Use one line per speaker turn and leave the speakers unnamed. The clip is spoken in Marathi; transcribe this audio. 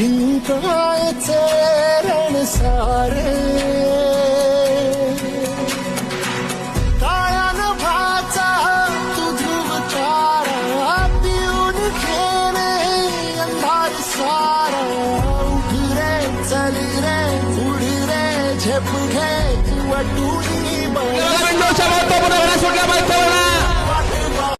जिंकायचे रण सारे काळ्या नभाचा तू ध्रुव तारा पिऊन घेणे अंधार सारा उठ रे चल रे उड रे झेप घे वाटून बघ
रवींद्र